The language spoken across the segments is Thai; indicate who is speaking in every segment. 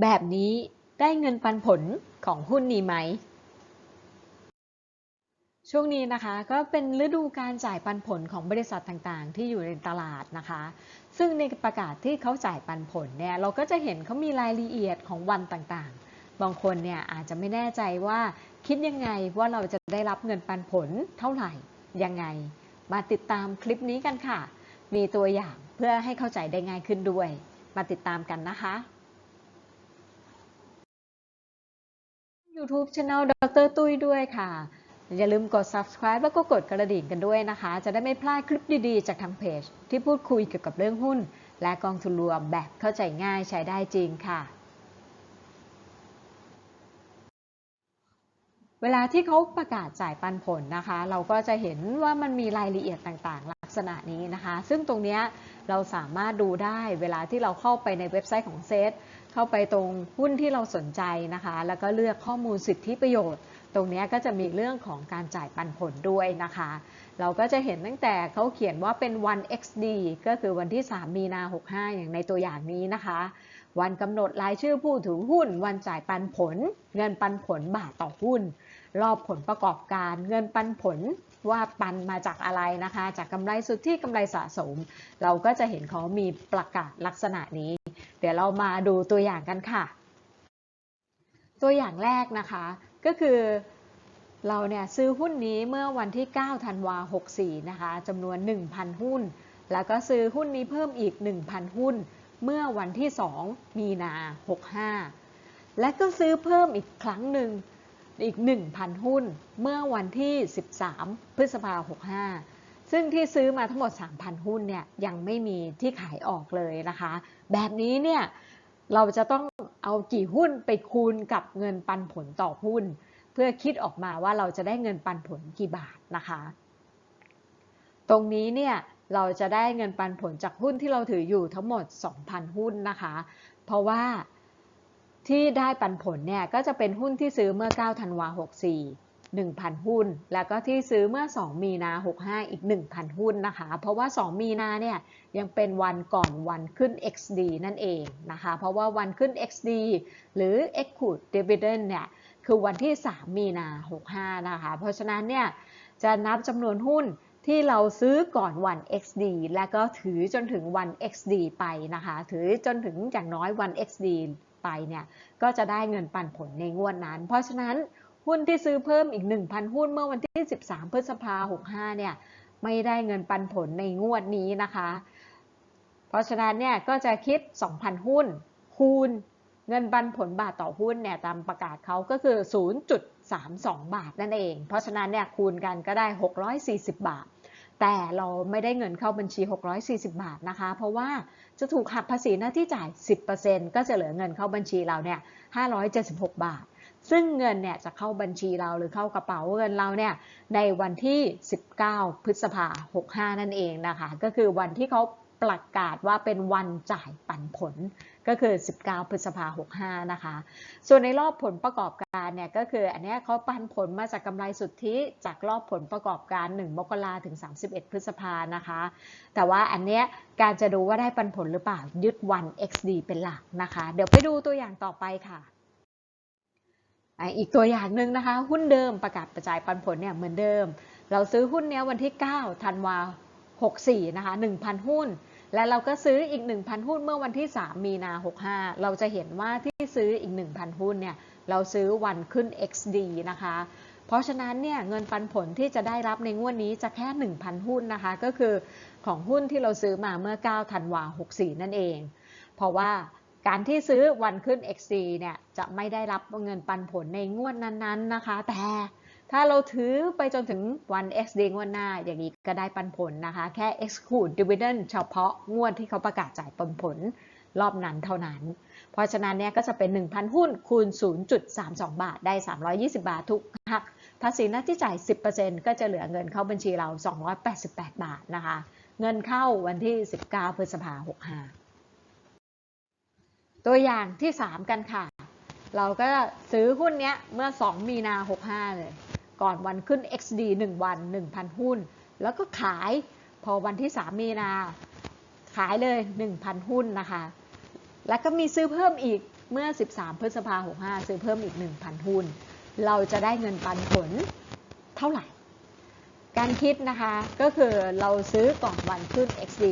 Speaker 1: แบบนี้ได้เงินปันผลของหุ้นนี้ไหม ช่วงนี้นะคะก็เป็นฤดูการจ่ายปันผลของบริษัทต่างๆ ที่อยู่ในตลาดนะคะ ซึ่งในประกาศที่เขาจ่ายปันผลเนี่ยเราก็จะเห็นเขามีรายละเอียดของวันต่างๆ บางคนเนี่ยอาจจะไม่แน่ใจว่าคิดยังไงว่าเราจะได้รับเงินปันผลเท่าไหร่ยังไง มาติดตามคลิปนี้กันค่ะ มีตัวอย่างเพื่อให้เข้าใจได้ง่ายขึ้นด้วย มาติดตามกันนะคะ YouTube Channel ดรตุ้ยด้วยค่ะ อย่าลืมกด subscribe แล้วก็กดกระดิ่งกันด้วยนะคะ จะได้ไม่พลาดคลิปดีๆ จากทางเพจ ที่พูดคุยเกี่ยวกับเรื่องหุ้น และกองทุนรวมแบบเข้าใจง่ายใช้ได้จริงค่ะ เวลาที่เขาประกาศจ่ายปันผลนะคะ เราก็จะเห็นว่ามันมีรายละเอียดต่างๆ ลักษณะนี้นะคะ ซึ่งตรงนี้เราสามารถดูได้เวลาที่เราเข้าไปในเว็บไซต์ของเซตเข้าไปตรงหุ้นที่เราสนใจนะคะ แล้วก็เลือกข้อมูลสิทธิประโยชน์ ตรงนี้ก็จะมีเรื่องของการจ่ายปันผลด้วยนะคะ เราก็จะเห็นตั้งแต่เขาเขียนว่าเป็นวัน XD ก็คือวันที่ 3 มีนา 65 อย่างในตัวอย่างนี้นะคะ วันกำหนดรายชื่อผู้ถือหุ้น วันจ่ายปันผล เงินปันผลบาทต่อหุ้น รอบผลประกอบการเงินปันผลว่าปันมาจากอะไรนะคะ จากกำไรสุทธิกำไรสะสม เราก็จะเห็นเขามีประกาศลักษณะนี้ เดี๋ยวเรามาดูตัวอย่างกันค่ะ ตัวอย่างแรกนะคะ ก็คือเราเนี่ยซื้อหุ้นนี้เมื่อวันที่ 9 ธันวา64 นะคะจำนวน 1,000 หุ้น แล้วก็ซื้อหุ้นนี้เพิ่มอีก 1,000 หุ้น เมื่อวันที่ 2 มีนา 65 และก็ซื้อเพิ่มอีกครั้งหนึ่ง อีก 1,000 หุ้นเมื่อวันที่ 13 พฤษภาคม 65 ซึ่งที่ซื้อมาทั้งหมด 3,000 หุ้นเนี่ยยังไม่มีที่ขายออกเลยนะคะ แบบนี้เนี่ยเราจะต้องเอากี่หุ้นไปคูณกับเงินปันผลต่อหุ้น เพื่อคิดออกมาว่าเราจะได้เงินปันผลกี่บาทนะคะ ตรงนี้เนี่ยเราจะได้เงินปันผลจากหุ้นที่เราถืออยู่ทั้งหมด 2,000 หุ้นนะคะ เพราะว่า ที่ได้ปันผลเนี่ยก็จะเป็นหุ้นที่ซื้อเมื่อ 9 ธันวา64 1,000 หุ้น แล้วก็ที่ซื้อเมื่อ 2 มีนา 65 อีก 1,000 หุ้นนะคะ เพราะว่า 2 มีนาเนี่ยยังเป็นวันก่อนวันขึ้น XD นั่นเองนะคะ เพราะว่าวันขึ้น XD หรือ Equity Dividend เนี่ยคือวันที่ 3 มีนา 65 นะคะ เพราะฉะนั้นเนี่ยจะนับจำนวนหุ้นที่เราซื้อก่อนวัน XD และก็ถือจนถึงวัน XD ไปนะคะ ถือจนถึงอย่างน้อยวัน XD ไปเนี่ยก็จะได้เงินปันผลในงวดนั้น เพราะฉะนั้นหุ้นที่ซื้อเพิ่มอีก 1,000 หุ้นเมื่อวันที่ 13 พฤษภาคม65 เนี่ยไม่ได้เงินปันผลในงวดนี้นะคะ เพราะฉะนั้นเนี่ยก็จะคิด 2,000 หุ้นคูณเงินปันผลบาทต่อหุ้นเนี่ยตามประกาศเขาก็คือ 0.32 บาทนั่นเอง เพราะฉะนั้นเนี่ยคูณกันก็ได้ 640 บาท แต่เราไม่ได้เงินเข้าบัญชี 640 บาทนะคะ เพราะว่าจะถูกหักภาษีหน้าที่จ่าย 10%ก็จะเหลือเงินเข้าบัญชีเราเนี่ย576 บาท ซึ่งเงินเนี่ยจะเข้าบัญชีเราหรือเข้ากระเป๋าเงินเราเนี่ยในวันที่ 19 พฤษภาคม65 นั่นเองนะคะ ก็คือวันที่เขาประกาศว่าเป็นวันจ่ายปันผล ก็คือ 19 พฤษภาคม65 นะคะ ส่วนในรอบผลประกอบการเนี่ยก็คืออันนี้เขาปันผลมาจากกำไรสุทธิจากรอบผลประกอบการ 1 มกราถึง 31 พฤษภานะคะ แต่ว่าอันเนี้ยการจะดูว่าได้ปันผลหรือเปล่ายึดวัน XD เป็นหลักนะคะ เดี๋ยวไปดูตัวอย่างต่อไปค่ะอีกตัวอย่างหนึ่งนะคะ หุ้นเดิมประกาศกระจายปันผลเนี่ยเหมือนเดิม เราซื้อหุ้นเนี้ยวันที่ 9 ธันวา64นะคะ1,000 หุ้น และเราก็ซื้ออีก 1,000 หุ้นเมื่อวันที่ 3 มีนา 65 เราจะเห็นว่าที่ซื้ออีก 1,000 หุ้นเนี่ยเราซื้อวันขึ้น XD นะคะ เพราะฉะนั้นเนี่ยเงินปันผลที่จะได้รับในงวดนี้จะแค่ 1,000 หุ้นนะคะ ก็คือของหุ้นที่เราซื้อมาเมื่อ 9 ธันวา 64 นั่นเอง เพราะว่าการที่ซื้อวันขึ้น XD เนี่ยจะไม่ได้รับเงินปันผลในงวดนั้นๆนะคะ แต่ ถ้าเราถือไปจนถึงวัน XD งวดหน้า อย่างนี้ก็ได้ปันผลนะคะ แค่ exclude dividend เฉพาะงวดที่เขาประกาศจ่ายปันผลรอบนั้นเท่านั้น เพราะฉะนั้นเนี่ยก็จะเป็น 1,000 หุ้นคูณ 0.32 บาท ได้ 320 บาททุกหัก ภาษีหน้าที่จ่าย 10%ก็จะเหลือเงินเข้าบัญชีเรา 288 บาทนะคะ เงินเข้าวันที่ 19 พฤษภาคม 65 ตัวอย่างที่ 3 กันค่ะ เราก็ซื้อหุ้นเนี้ยเมื่อ 2 มีนา 65 เลย ก่อนวันขึ้น XD 1 วัน 1,000 หุ้น แล้วก็ขายพอวันที่ 3 มีนาขายเลย 1,000 หุ้นนะคะ แล้วก็มีซื้อเพิ่มอีกเมื่อ 13 พฤษภาคม65 ซื้อเพิ่มอีก 1,000 หุ้น เราจะได้เงินปันผลเท่าไหร่ การคิดนะคะก็คือเราซื้อก่อนวันขึ้น XD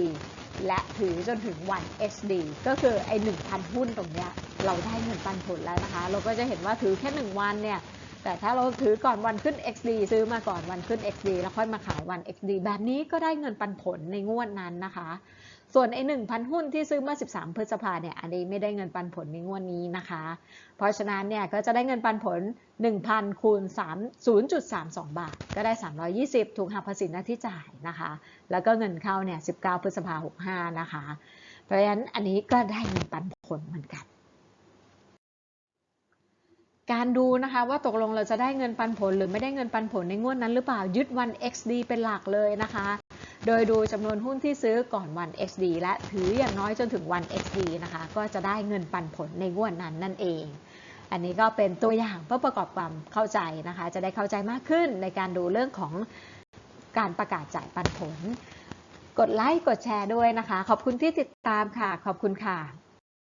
Speaker 1: และถือจนถึงวัน XD ก็คือไอ้1,000 หุ้นตรงเนี้ยเราได้เงินปันผลแล้วนะคะ เราก็จะเห็นว่าถือแค่ 1 วันเนี่ย แต่ถ้าเราถือก่อนวันขึ้น XD ซื้อมาก่อนวันขึ้น XD แล้วค่อยมาขายวัน XD แบบนี้ก็ได้เงินปันผลในงวดนั้นนะคะ ส่วนไอ้1,000หุ้นที่ซื้อเมื่อ 13 พฤษภาเนี่ย อันนี้ไม่ได้เงินปันผลในงวดนี้นะคะ เพราะฉะนั้นเนี่ยก็จะได้เงินปันผล 1,000คูณ3 0.32 บาท ก็ได้ 320 ถูกหักภาษีหน้าที่จ่ายนะคะ แล้วก็เงินเข้าเนี่ย 19 พฤษภาคม65 นะคะ เพราะฉะนั้นอันนี้ก็ได้เงินปันผลเหมือนกัน การดูนะคะว่าตกลงเราจะได้เงินปันผล หรือไม่ได้เงินปันผลในงวดนั้นหรือเปล่ายึดวัน XD เป็นหลักเลยนะคะ โดยดูจำนวนหุ้นที่ซื้อก่อนวัน XD และถืออย่างน้อยจนถึงวัน XD นะคะ ก็จะได้เงินปันผลในงวดนั้นนั่นเอง อันนี้ก็เป็นตัวอย่างเพื่อประกอบความเข้าใจนะคะ จะได้เข้าใจมากขึ้นในการดูเรื่องของการประกาศจ่ายปันผล กดไลค์กดแชร์ด้วยนะคะ ขอบคุณที่ติดตามค่ะ ขอบคุณค่ะ